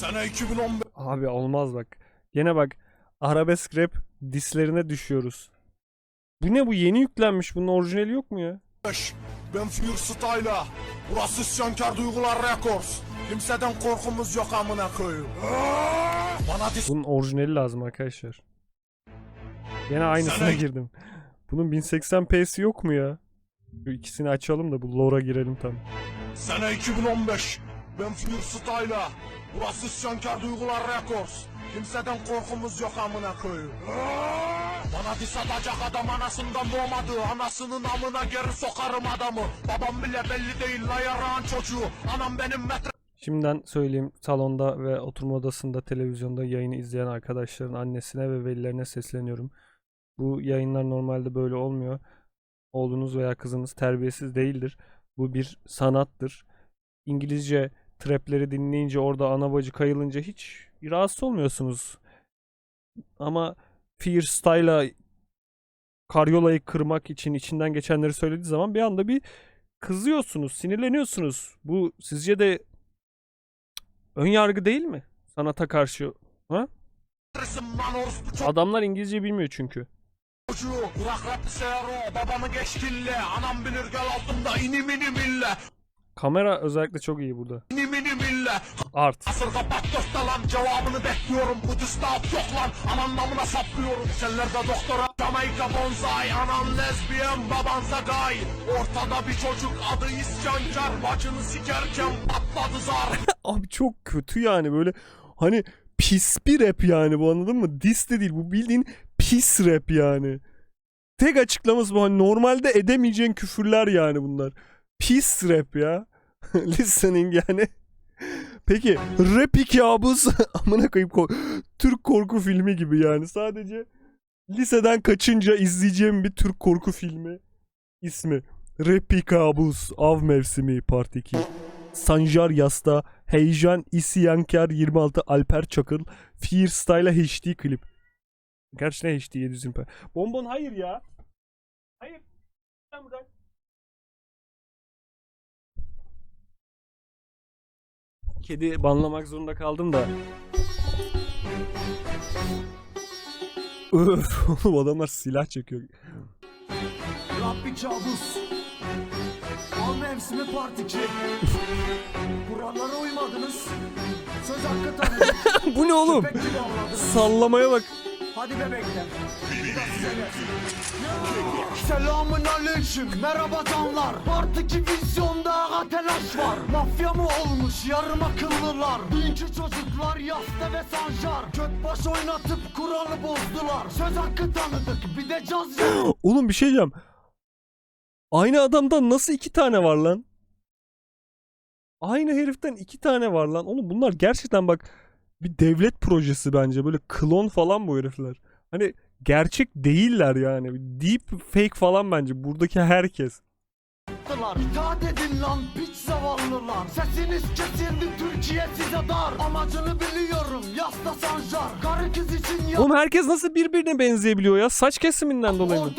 Sene 2015. Abi olmaz bak. Gene bak arabesk rap dislerine düşüyoruz. Bu ne bu yeni yüklenmiş bunun orijinali yok mu ya? Ben Fear Style'a. Burası isyankar duygular records. Kimseden korkumuz yok amına koyayım. Bana dis Bunun orijinali lazım arkadaşlar. Gene aynısına Sana- girdim. Bunun 1080p'si yok mu ya? Şu ikisini açalım da bu lore'a girelim tam. Sene 2015. Ben Fear Style'a. Burası isyankar duygular records. Kimseden korkumuz yok amına koyayım. Bana dis atacak adam anasından doğmadı. Anasının amına geri sokarım adamı. Babam bile belli değil la yarağın çocuğu. Anam benim metre... Şimdiden söyleyeyim salonda ve oturma odasında televizyonda yayını izleyen arkadaşların annesine ve velilerine sesleniyorum. Bu yayınlar normalde böyle olmuyor. Oğlunuz veya kızınız terbiyesiz değildir. Bu bir sanattır. İngilizce trapleri dinleyince orada ana bacı kayılınca hiç rahatsız olmuyorsunuz. Ama Fear Style'a karyolayı kırmak için içinden geçenleri söylediği zaman bir anda bir kızıyorsunuz, sinirleniyorsunuz. Bu sizce de ön yargı değil mi? Sanata karşı. Ha? Adamlar İngilizce bilmiyor çünkü. çocuğu. Bırak rap. Babamı geç. Anam bilir gel altında inim inim ille. Kamera özellikle çok iyi burada. Art. Asır kapat dörtte lan cevabını bekliyorum Bu düste at yok lan anan namına saplıyorum Sellerde doktora Jamaica bonsai Anan lezbiyen baban zagay Ortada bir çocuk adı isyankar Bacını sikerken patladı zar Abi çok kötü yani böyle hani pis bir rap yani bu anladın mı? Diss de değil bu bildiğin pis rap yani. Tek açıklaması bu hani normalde edemeyeceğin küfürler yani bunlar. Pis rap ya. Listening yani. Peki rap kabus amına koyayım ko- Türk korku filmi gibi yani sadece liseden kaçınca izleyeceğim bir Türk korku filmi ismi. Rap kabus av mevsimi part 2. Sanjar Yasta, Heyecan İsyankar 26 Alper Çakıl, Fear Style'a HD klip. Gerçi ne HD 720p. Bonbon hayır ya. Hayır. Sen bırak. Kedi banlamak zorunda kaldım da. Öf, oğlum adamlar silah çekiyor. Rabbi kabus Al mevsimi part 2 Kurallara uymadınız Söz hakkı tanıdık Bu ne oğlum? Sallamaya bak. Hadi gelsin Selamın aleyküm. Merhaba canlar. Part 2 vizyonda aga telaş var. Mafya mı olmuş? Yarım akıllılar. Dünkü çocuklar yasta ve sancar Göt baş oynatıp kuralı bozdular. Söz hakkı tanıdık. Bir de caz Oğlum bir şey diyeceğim. Aynı adamdan nasıl iki tane var lan? Aynı heriften iki tane var lan. Oğlum bunlar gerçekten bak bir devlet projesi bence. Böyle klon falan bu herifler. Hani gerçek değiller yani. Deep fake falan bence. Buradaki herkes. İtaat edin lan piç zavallılar Sesiniz kesildi Türkiye size dar Amacını biliyorum yasta sancar Karı kız için yap Oğlum herkes nasıl birbirine benzeyebiliyor ya? Saç kesiminden dolayı mı?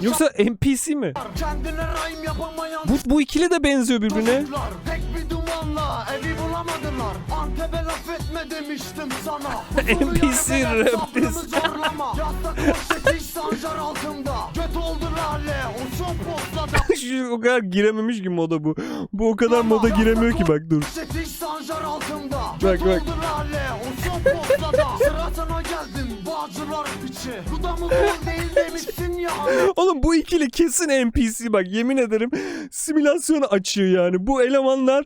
Yoksa NPC mi? Kendine rhyme yapamayan Bu, bu ikili de benziyor birbirine. Tek bir dumanla evi bulamadılar Antep'e laf etme demiştim sana NPC yar beyler, rap sabrımı diz. zorlama Yasta koşet iş sancar altında Göt oldu lale o son postladı Şu o kadar girememiş ki moda bu. Bu o kadar moda giremiyor ki bak dur. Setiş sancar altında Bak, Göt bak. postada Oğlum bu ikili kesin NPC bak yemin ederim simülasyonu açıyor yani. Bu elemanlar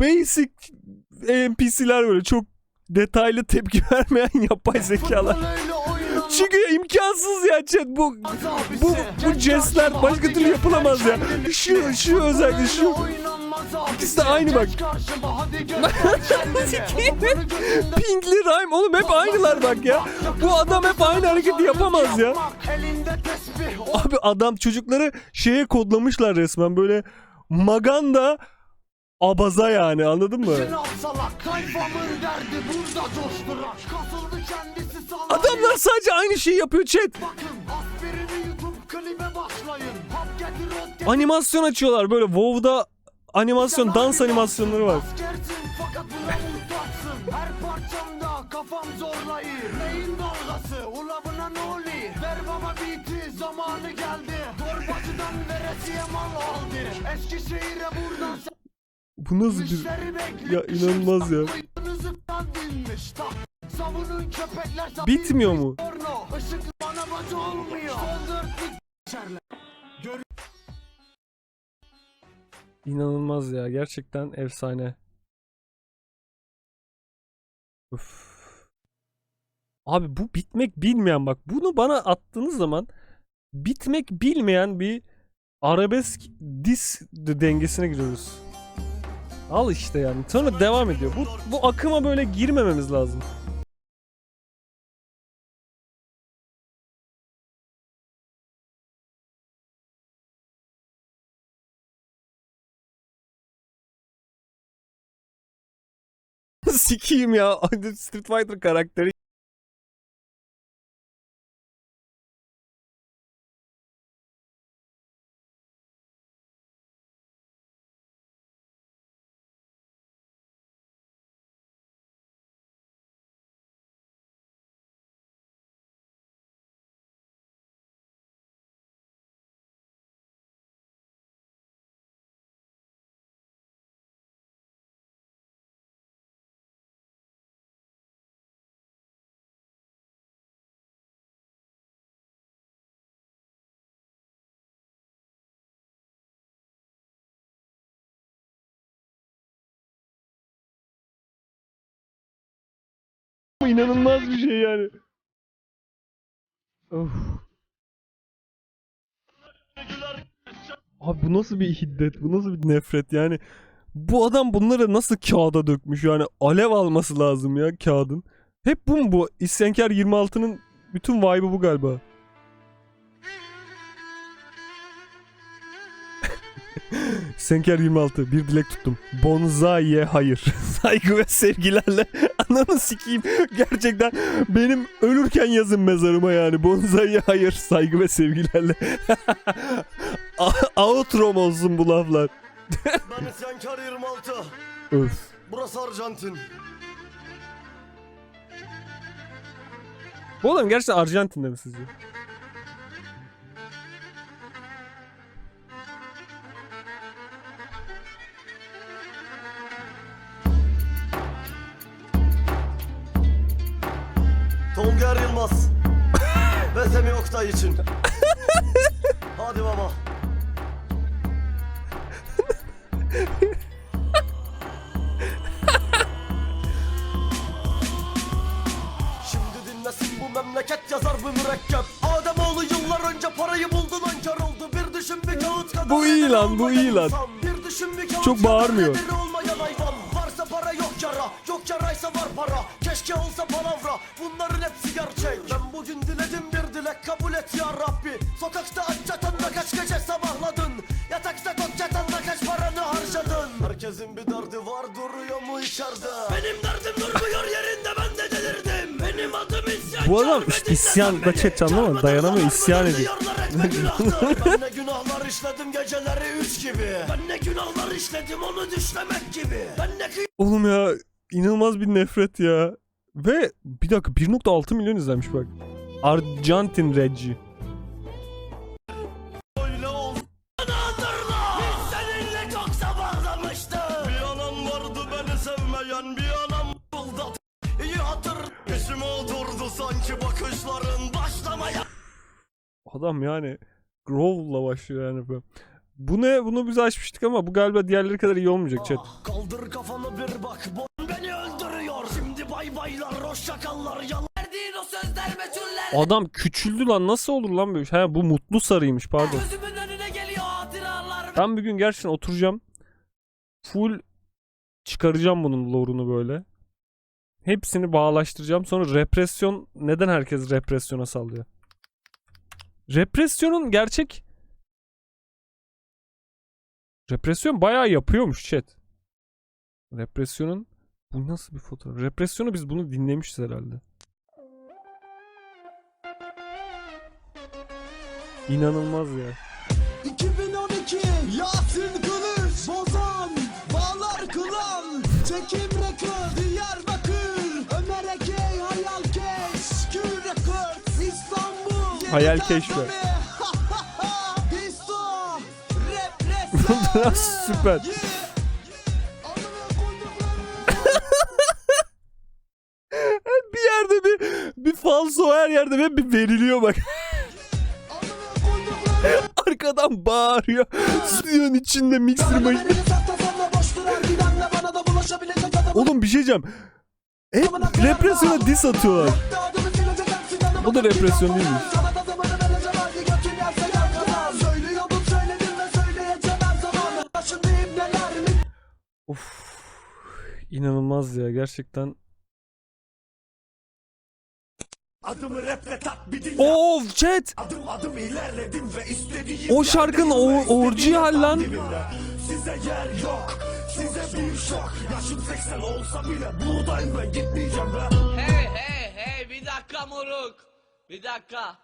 basic NPC'ler böyle çok detaylı tepki vermeyen yapay zekalar. Çünkü imkansız ya chat bu bu bu jestler başka türlü yapılamaz ya. Şu şu özellikle şu İkisi de aynı bak. Pinkli Rhyme oğlum hep aynılar bak ya. Bu adam hep aynı hareketi yapamaz ya. Abi adam çocukları şeye kodlamışlar resmen böyle maganda abaza yani anladın mı? Adamlar sadece aynı şeyi yapıyor chat. Animasyon açıyorlar böyle WoW'da animasyon dans animasyonları var. kafam zorlayır. Neyin dalgası? Ula buna Ver baba biti zamanı geldi. Torbacıdan veresiye mal aldı. Eskişehir'e buradan bu nasıl bir... Ya inanılmaz ya. Bitmiyor mu? İnanılmaz ya. Gerçekten efsane. Üf. Abi bu bitmek bilmeyen bak. Bunu bana attığınız zaman bitmek bilmeyen bir arabesk dis de- dengesine giriyoruz. Al işte yani. Sonra devam ediyor. Bu, bu akıma böyle girmememiz lazım. Sikiyim ya. Street Fighter karakteri. İnanılmaz bir şey yani. Of. Abi bu nasıl bir hiddet, bu nasıl bir nefret yani. Bu adam bunları nasıl kağıda dökmüş yani alev alması lazım ya kağıdın. Hep bu mu bu? İsyankar 26'nın bütün vibe'ı bu galiba. İsyankar 26 bir dilek tuttum. Bonzai'ye hayır. Saygı ve sevgilerle ananı sikeyim. Gerçekten benim ölürken yazın mezarıma yani. Bonzai'ye hayır. Saygı ve sevgilerle. Outro'm olsun bu laflar. Ben isyankar 26. Öf. Burası Arjantin. Bu adam gerçekten Arjantin'de mi sizce? Tolga Yılmaz. Ve Semih Oktay için. Hadi baba. Şimdi dinlesin bu memleket yazar bu mürekkep Ademoğlu yıllar önce parayı buldu nankar oldu Bir düşün bir kağıt kadar Bu iyi lan, bu iyi lan. Bir düşün bir kağıt Çok kadar bağırmıyor. olmayan Rabbi Sokakta aç yatanda kaç gece sabahladın? Yatakta tok yatanda kaç paranı harcadın? Herkesin bir derdi var duruyor mu içeride? Benim derdim durmuyor yerinde ben de delirdim. Benim adım isyan Bu adam isyan da chat anlama dayanamıyor isyan ediyor. ben ne günahlar işledim geceleri üç gibi. Ben ne günahlar işledim onu düşlemek gibi. Ben ne Oğlum ya inanılmaz bir nefret ya. Ve bir dakika 1.6 milyon izlenmiş bak. Arjantin Reggie. Sanki bakışların başlamaya Adam yani Growl'la başlıyor yani bu. Bu ne? Bunu biz açmıştık ama bu galiba diğerleri kadar iyi olmayacak chat. Kaldır kafanı bir bak bu beni öldürüyor Şimdi bay baylar hoşça kallar yalan Verdiğin o sözler meçhuller Adam küçüldü lan nasıl olur lan böyle? Ha bu mutlu sarıymış pardon. Gözümün önüne geliyor hatıralar Ben bir gün gerçekten oturacağım. Full çıkaracağım bunun lore'unu böyle. Hepsini bağlaştıracağım. Sonra represyon neden herkes represyona sallıyor? Represyonun gerçek Represyon bayağı yapıyormuş chat. Represyonun bu nasıl bir fotoğraf? Represyonu biz bunu dinlemişiz herhalde. İnanılmaz ya. 2012 Yasin Kılıç Bozan Bağlar Kılan Çekim Rekord Diyarbakır Hayal keşfe. Biraz süper. bir yerde bir bir falso her yerde ve bir veriliyor bak. Arkadan bağırıyor. Stüdyonun içinde mixer makinesi. Oğlum bir şey diyeceğim. Hep represyona dis atıyorlar. Bu da represyon değil mi? İnanılmaz ya gerçekten. Adımı raple dinle Of chat. Adım adım ilerledim ve istediğim O şarkının or- orijinal lan. Size yer yok Size bir şok Yaşım 80 olsa bile buradayım ben gitmeyeceğim be Hey hey hey bir dakika moruk. Bir dakika.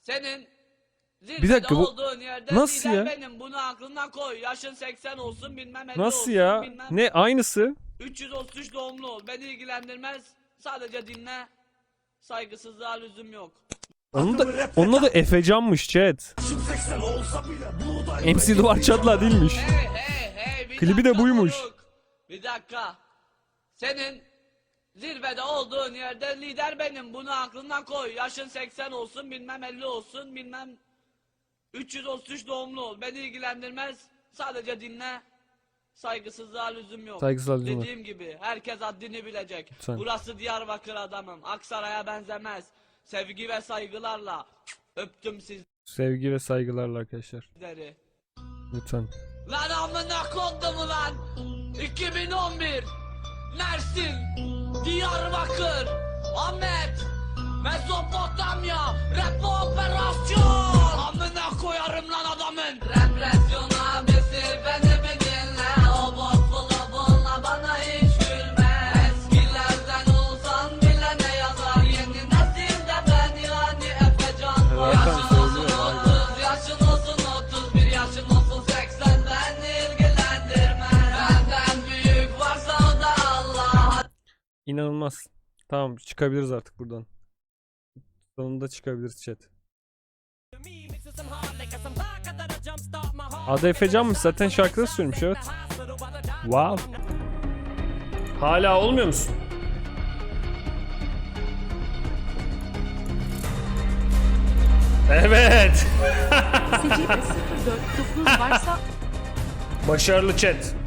Senin zirvede Bir dakika, bu- Nasıl ya? benim bunu aklından koy. Yaşın 80 olsun bilmem 50 Nasıl olsun ya? bilmem. Ne aynısı? 333 doğumlu ol. Beni ilgilendirmez. Sadece dinle. Saygısızlığa lüzum yok. Onun da onun da Efecan'mış chat. Yaşım 80 olsa bile buradayım MC Duvar Çatla değilmiş. Hey hey hey bir Klibi de dakika buymuş. moruk. Bir dakika. Senin zirvede olduğun yerde lider benim. Bunu aklından koy. Yaşın 80 olsun bilmem 50 olsun bilmem 333 doğumlu ol. Beni ilgilendirmez. Sadece dinle. Saygısızlığa lüzum yok. Saygısızlığa lüzum. Dediğim gibi herkes haddini bilecek. Lütfen. Burası Diyarbakır adamım. Aksaray'a benzemez. Sevgi ve saygılarla öptüm Sevgi ve saygılarla arkadaşlar. sizleri. Lütfen. Lan amına kodum lan 2011 Mersin Diyarbakır Ahmet Mezopotamya Rap operasyon Amına koyarım lan adamın İnanılmaz. Tamam çıkabiliriz artık buradan. Sonunda çıkabiliriz chat. Adı Efecan'mış zaten şarkıda söylemiş evet. Wow. Hala olmuyor musun? Evet. Secde 04 varsa Başarılı chat.